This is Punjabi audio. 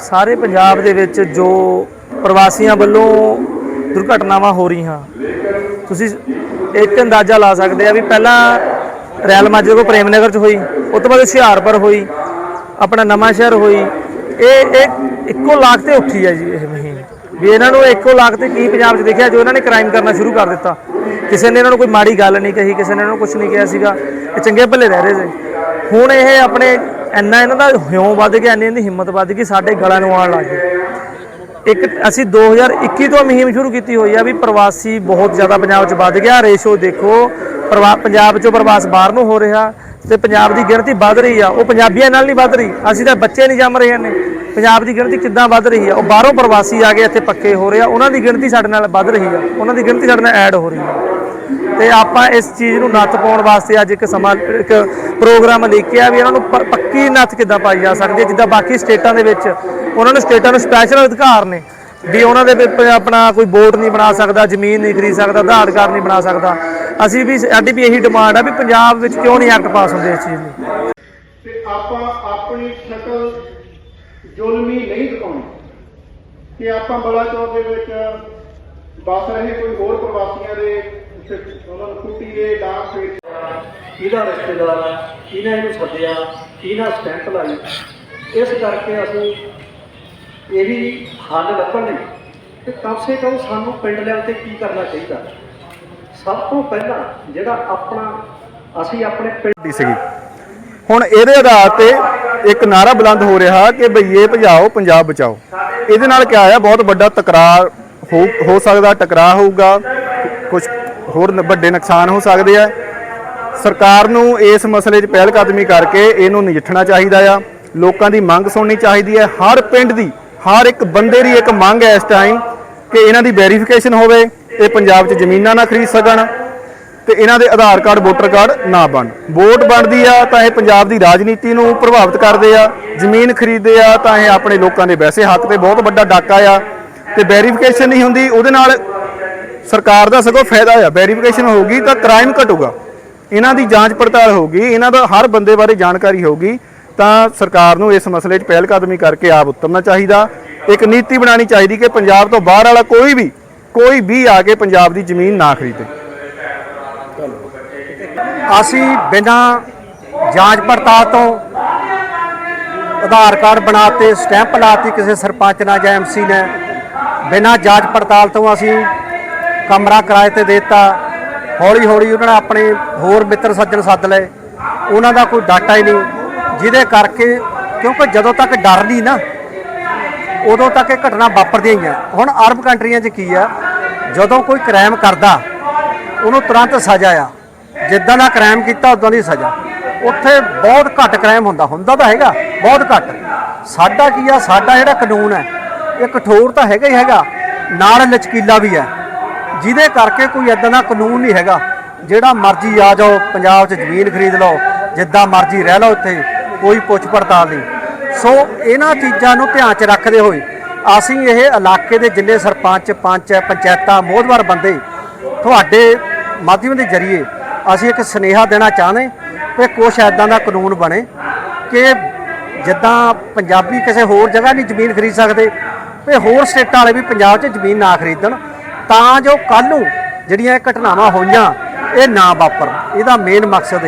ਸਾਰੇ ਪੰਜਾਬ ਦੇ ਵਿੱਚ ਜੋ ਪ੍ਰਵਾਸੀਆਂ ਵੱਲੋਂ ਦੁਰਘਟਨਾਵਾਂ ਹੋ ਰਹੀਆਂ, ਤੁਸੀਂ ਇੱਕ ਅੰਦਾਜ਼ਾ ਲਾ ਸਕਦੇ ਆ ਵੀ ਪਹਿਲਾਂ ਰੈਲ ਮਾਜਰੇ ਕੋ ਪ੍ਰੇਮ ਨਗਰ ਚ ਹੋਈ, ਉਸ ਤੋਂ ਬਾਅਦ ਹੁਸ਼ਿਆਰਪੁਰ ਹੋਈ, ਆਪਣਾ ਨਵਾਂ ਸ਼ਹਿਰ ਹੋਈ, ਇਹ ਇਹ ਇੱਕੋ ਲਾਖ ਤੇ ਉੱਠੀ ਹੈ ਜੀ ਇਹ ਮੁਹਿੰਮ। ਵੀ ਇਹਨਾਂ ਨੂੰ ਇੱਕੋ ਲਾਖ ਤੇ ਕੀ ਪੰਜਾਬ 'ਚ ਦੇਖਿਆ ਜੋ ਇਹਨਾਂ ਨੇ ਕ੍ਰਾਈਮ ਕਰਨਾ ਸ਼ੁਰੂ ਕਰ ਦਿੱਤਾ। ਕਿਸੇ ਨੇ ਇਹਨਾਂ ਨੂੰ ਕੋਈ ਮਾੜੀ ਗੱਲ ਨਹੀਂ ਕਹੀ, ਕਿਸੇ ਨੇ ਇਹਨਾਂ ਨੂੰ ਕੁਝ ਨਹੀਂ ਕਿਹਾ ਸੀਗਾ, ਇਹ ਚੰਗੇ ਭਲੇ ਰਹਿ ਰਹੇ ਸੀ। ਹੁਣ ਇਹ ਆਪਣੇ ਇੰਨਾ ਇਹਨਾਂ ਦਾ ਹਿਉਂ ਵੱਧ ਗਿਆ, ਇੰਨੀ ਇਹਨਾਂ ਦੀ ਹਿੰਮਤ ਵੱਧ ਗਈ, ਸਾਡੇ ਗਲਾਂ ਨੂੰ ਆਉਣ ਲੱਗ ਗਏ। ਇੱਕ ਅਸੀਂ 2021 ਤੋਂ ਮੁਹਿੰਮ ਸ਼ੁਰੂ ਕੀਤੀ ਹੋਈ ਆ ਵੀ ਪ੍ਰਵਾਸੀ ਬਹੁਤ ਜ਼ਿਆਦਾ ਪੰਜਾਬ 'ਚ ਵੱਧ ਗਿਆ। ਰੇਸ਼ੋ ਦੇਖੋ, ਪ੍ਰਵਾ- ਪੰਜਾਬ 'ਚੋਂ ਪ੍ਰਵਾਸ ਬਾਹਰ ਨੂੰ ਹੋ ਰਿਹਾ ਤੇ ਪੰਜਾਬ ਦੀ ਗਿਣਤੀ ਵੱਧ ਰਹੀ ਆ। ਉਹ ਪੰਜਾਬੀਆਂ ਨਾਲ ਨਹੀਂ ਵੱਧ ਰਹੀ, ਅਸੀਂ ਤਾਂ ਬੱਚੇ ਨਹੀਂ ਜੰਮ ਰਹੇ ਨੇ ਪੰਜਾਬ ਦੀ ਗਿਣਤੀ ਕਿੱਦਾਂ ਵੱਧ ਰਹੀ ਆ? ਉਹ ਬਾਹਰੋਂ ਪ੍ਰਵਾਸੀ ਆ ਕੇ ਇੱਥੇ ਪੱਕੇ ਹੋ ਰਹੇ ਆ। ਉਹਨਾਂ ਦੀ ਗਿਣਤੀ ਸਾਡੇ ਨਾਲ ਵੱਧ ਰਹੀ ਆ। ਉਹਨਾਂ ਦੀ ਗਿਣਤੀ ਸਾਡੇ ਨਾਲ ਐਡ ਹੋ ਰਹੀ ਆ। ਤੇ ਆਪਾਂ ਇਸ ਚੀਜ਼ ਨੂੰ ਨੱਥ ਪਾਉਣ ਵਾਸਤੇ ਅੱਜ ਇੱਕ ਸਮਾਂ, ਇੱਕ ਪ੍ਰੋਗਰਾਮ ਲਿਖਿਆ ਵੀ ਇਹਨਾਂ ਨੂੰ ਪ- ਪੱਕੀ ਨੱਥ ਕਿੱਦਾਂ ਪਾਈ ਜਾ ਸਕਦੀ ਹੈ, ਜਿੱਦਾਂ ਬਾਕੀ ਸਟੇਟਾਂ ਦੇ ਵਿੱਚ ਉਹਨਾਂ ਨੂੰ ਸਟੇਟਾਂ ਨੂੰ ਸਪੈਸ਼ਲ ਅਧਿਕਾਰ ਨੇ, ਵੀ ਉਹਨਾਂ ਦੇ ਵਿੱਚ ਆਪਣਾ ਕੋਈ ਵੋਟ ਨਹੀਂ ਬਣਾ ਸਕਦਾ, ਜ਼ਮੀਨ ਨਹੀਂ ਖਰੀਦ ਸਕਦਾ, ਆਧਾਰ ਕਾਰਡ ਨਹੀਂ ਬਣਾ ਸਕਦਾ। ਅਸੀਂ ਵੀ ਸਾਡੀ ਵੀ ਇਹੀ ਡਿਮਾਂਡ ਆ ਵੀ ਪੰਜਾਬ ਵਿੱਚ ਕਿਉਂ ਨਹੀਂ ਐਕਟ ਪਾਸ ਹੁੰਦੇ ਇਸ ਚੀਜ਼ ਲਈ ਤੇ ਆਪਾਂ ਆਪਣੀ ਸ਼ਕਲ ਜ਼ੁਲਮੀ ਨਹੀਂ ਦਿਖਾਉਣੀ। ਕਿ ਆਪਾਂ ਬਲਾਚੌਰ ਦੇ ਵਿੱਚ ਬਸ ਰਹੇ ਕੋਈ ਹੋਰ ਪ੍ਰਵਾਸੀਆਂ ਦੇ ਉਹਨਾਂ ਨੂੰ ਕੁੱਟੀ ਦੇ ਡਾਂਸ ਦੇ ਕਿਹਦਾ ਰਿਸ਼ਤੇਦਾਰ ਆ, ਕਿਹਨੇ ਇਹਨੂੰ ਸੱਦਿਆ, ਕਿਹਦਾ ਸਟੈਂਪ ਲਾਈ ਇਸ ਕਰਕੇ ਅਸੀਂ ਇਹ ਵੀ ਹੱਲ ਲੱਭਣ ਲਈ ਕਿ ਕਮ ਸੇ ਕਮ ਸਾਨੂੰ ਪਿੰਡ ਲੈਵਲ ਤੇ ਕੀ ਕਰਨਾ ਚਾਹੀਦਾ? ਸਭ ਤੋਂ ਪਹਿਲਾਂ ਜਿਹੜਾ ਆਪਣਾ, ਅਸੀਂ ਆਪਣੇ ਪਿੰਡ ਦੀ ਸੀਗੀ। ਹੁਣ ਇਹਦੇ ਆਧਾਰ ਤੇ ਇੱਕ ਨਾਰਾ ਬੁਲੰਦ ਹੋ ਰਿਹਾ ਕਿ ਬਈਏ ਭਜਾਓ, ਪੰਜਾਬ ਬਚਾਓ। ਇਹਦੇ ਨਾਲ ਕਿਆ ਆ? ਬਹੁਤ ਵੱਡਾ ਤਕਰਾਰ ਹੋ ਹੋ ਸਕਦਾ, ਟਕਰਾਅ ਹੋਊਗਾ ਕੁਝ ਹੋਰ ਵੱਡੇ ਨੁਕਸਾਨ ਹੋ ਸਕਦੇ ਆ। ਸਰਕਾਰ ਨੂੰ ਇਸ ਮਸਲੇ 'ਚ ਪਹਿਲ ਕਦਮੀ ਕਰਕੇ ਇਹਨੂੰ ਨਜਿੱਠਣਾ ਚਾਹੀਦਾ ਆ। ਲੋਕਾਂ ਦੀ ਮੰਗ ਸੁਣਨੀ ਚਾਹੀਦੀ ਹੈ। ਹਰ ਪਿੰਡ ਦੀ, ਹਰ ਇੱਕ ਬੰਦੇ ਦੀ ਇੱਕ ਮੰਗ ਹੈ ਇਸ ਟਾਈਮ ਕਿ ਇਹਨਾਂ ਦੀ ਵੈਰੀਫਿਕੇਸ਼ਨ ਹੋਵੇ, ਇਹ ਪੰਜਾਬ 'ਚ ਜ਼ਮੀਨਾਂ ਨਾ ਖਰੀਦ ਸਕਣ ਤੇ ਇਹਨਾਂ ਦੇ ਆਧਾਰ ਕਾਰਡ, ਵੋਟਰ ਕਾਰਡ ਨਾ ਬਣ। ਵੋਟ ਬਣਦੀ ਆ ਤਾਂ ਇਹ ਪੰਜਾਬ ਦੀ ਰਾਜਨੀਤੀ ਨੂੰ ਪ੍ਰਭਾਵਿਤ ਕਰਦੇ ਆ। ਜ਼ਮੀਨ ਖਰੀਦਦੇ ਆ ਤਾਂ ਇਹ ਆਪਣੇ ਲੋਕਾਂ ਦੇ ਵੈਸੇ ਹੱਕ ਤੇ ਬਹੁਤ ਵੱਡਾ ਡਾਕਾ ਆ। ਤੇ ਵੈਰੀਫਿਕੇਸ਼ਨ ਨਹੀਂ ਹੁੰਦੀ, ਉਹਦੇ ਨਾਲ ਸਰਕਾਰ ਦਾ ਸਗੋਂ ਫਾਇਦਾ ਆ ਵੈਰੀਫਿਕੇਸ਼ਨ ਹੋਊਗੀ ਤਾਂ ਕ੍ਰਾਈਮ ਘਟੂਗਾ। ਇਹਨਾਂ ਦੀ ਜਾਂਚ ਪੜਤਾਲ ਹੋਊਗੀ, ਇਹਨਾਂ ਦਾ ਹਰ ਬੰਦੇ ਬਾਰੇ ਜਾਣਕਾਰੀ ਹੋਊਗੀ, ਤਾਂ ਸਰਕਾਰ ਨੂੰ ਇਸ ਮਸਲੇ 'ਚ ਪਹਿਲ ਕਦਮੀ ਕਰਕੇ ਆਪ ਉਤਰਨਾ ਚਾਹੀਦਾ। ਇੱਕ ਨੀਤੀ ਬਣਾਉਣੀ ਚਾਹੀਦੀ ਕਿ ਪੰਜਾਬ ਤੋਂ ਬਾਹਰ ਵਾਲਾ ਕੋਈ ਵੀ ਕੋਈ ਵੀ ਆ ਕੇ ਪੰਜਾਬ ਦੀ ਜ਼ਮੀਨ ਨਾ ਖਰੀਦੇ। ਅਸੀਂ ਬਿਨਾਂ ਜਾਂਚ ਪੜਤਾਲ ਤੋਂ ਆਧਾਰ ਕਾਰਡ ਬਣਾਤੇ ਸਟੈਂਪ ਲਾਤੀ ਕਿਸੇ ਸਰਪੰਚ ਨਾਲ ਜਾਂ ਐਮਸੀ ਨੇ, ਬਿਨਾਂ ਜਾਂਚ ਪੜਤਾਲ ਤੋਂ ਅਸੀਂ ਕਮਰਾ ਕਿਰਾਏ ਤੇ ਦੇ ਦਿੱਤਾ। ਹੌਲੀ ਹੌਲੀ ਉਹਨਾਂ ਨੇ ਆਪਣੇ ਹੋਰ ਮਿੱਤਰ ਸੱਜਣ ਸੱਦ ਲਏ। ਉਹਨਾਂ ਦਾ ਕੋਈ ਡਾਟਾ ਹੀ ਨਹੀਂ। ਜਿਹਦੇ ਕਰਕੇ ਕਿਉਂਕਿ ਜਦੋਂ ਤੱਕ ਡਰ ਨਹੀਂ ਨਾ, ਉਦੋਂ ਤੱਕ ਇਹ ਘਟਨਾ ਵਾਪਰਦੀਆਂ ਹੀ ਆ। ਹੁਣ ਅਰਬ ਕੰਟਰੀਆਂ 'ਚ ਕੀ ਆ? ਜਦੋਂ ਕੋਈ ਕ੍ਰਾਈਮ ਕਰਦਾ, ਉਹਨੂੰ ਤੁਰੰਤ ਸਜ਼ਾ ਆ। ਜਿੱਦਾਂ ਦਾ ਕ੍ਰਾਈਮ ਕੀਤਾ, ਉਦਾਂ ਦੀ ਸਜ਼ਾ। ਉੱਥੇ ਬਹੁਤ ਘੱਟ ਕ੍ਰਾਈਮ ਹੁੰਦਾ। ਹੁੰਦਾ ਤਾਂ ਹੈਗਾ, ਬਹੁਤ ਘੱਟ। ਸਾਡਾ ਕੀ ਆ? ਸਾਡਾ ਜਿਹੜਾ ਕਾਨੂੰਨ ਹੈ ਇਹ ਕਠੋਰ ਤਾਂ ਹੈਗਾ ਹੀ ਹੈਗਾ। ਨਾਲ ਲਚਕੀਲਾ ਵੀ ਹੈ। ਜਿਹਦੇ ਕਰਕੇ ਕੋਈ ਇਦਾਂ ਦਾ ਕਾਨੂੰਨ ਨਹੀਂ ਹੈਗਾ। ਜਿਹੜਾ ਮਰਜ਼ੀ ਆ ਜਾਓ, ਪੰਜਾਬ 'ਚ ਜ਼ਮੀਨ ਖਰੀਦ ਲਓ, ਜਿੱਦਾਂ ਮਰਜ਼ੀ ਰਹਿ ਲਓ ਇੱਥੇ, ਕੋਈ ਪੁੱਛ ਪੜਤਾਲ ਨਹੀਂ। ਸੋ ਇਹਨਾਂ ਚੀਜ਼ਾਂ ਨੂੰ ਧਿਆਨ 'ਚ ਰੱਖਦੇ ਹੋਏ ਅਸੀਂ ਇਹ ਇਲਾਕੇ ਦੇ ਜਿੰਨੇ ਸਰਪੰਚ, ਪੰਚ, ਪੰਚਾਇਤਾਂ, ਮੋਹਦਵਾਰ ਬੰਦੇ ਤੁਹਾਡੇ ਮਾਧਿਅਮ ਦੇ ਜ਼ਰੀਏ ਅਸੀਂ ਇੱਕ ਸੁਨੇਹਾ ਦੇਣਾ ਚਾਹੁੰਦੇ ਕਿ ਕੁਛ ਐਦਾਂ ਦਾ ਕਾਨੂੰਨ ਬਣੇ ਕਿ ਜਿੱਦਾਂ ਪੰਜਾਬੀ ਕਿਸੇ ਹੋਰ ਜਗ੍ਹਾ ਨਹੀਂ ਜ਼ਮੀਨ ਖਰੀਦ ਸਕਦੇ, ਤੇ ਹੋਰ ਸਟੇਟਾਂ ਵਾਲੇ ਵੀ ਪੰਜਾਬ 'ਚ ਜ਼ਮੀਨ ਨਾ ਖਰੀਦਣ। ਤਾਂ ਜੋ ਕੱਲ ਨੂੰ ਜਿਹੜੀਆਂ ਇਹ ਘਟਨਾਵਾਂ ਹੋਈਆਂ ਇਹ ਨਾ ਵਾਪਰ ਇਹਦਾ ਮੇਨ ਮਕਸਦ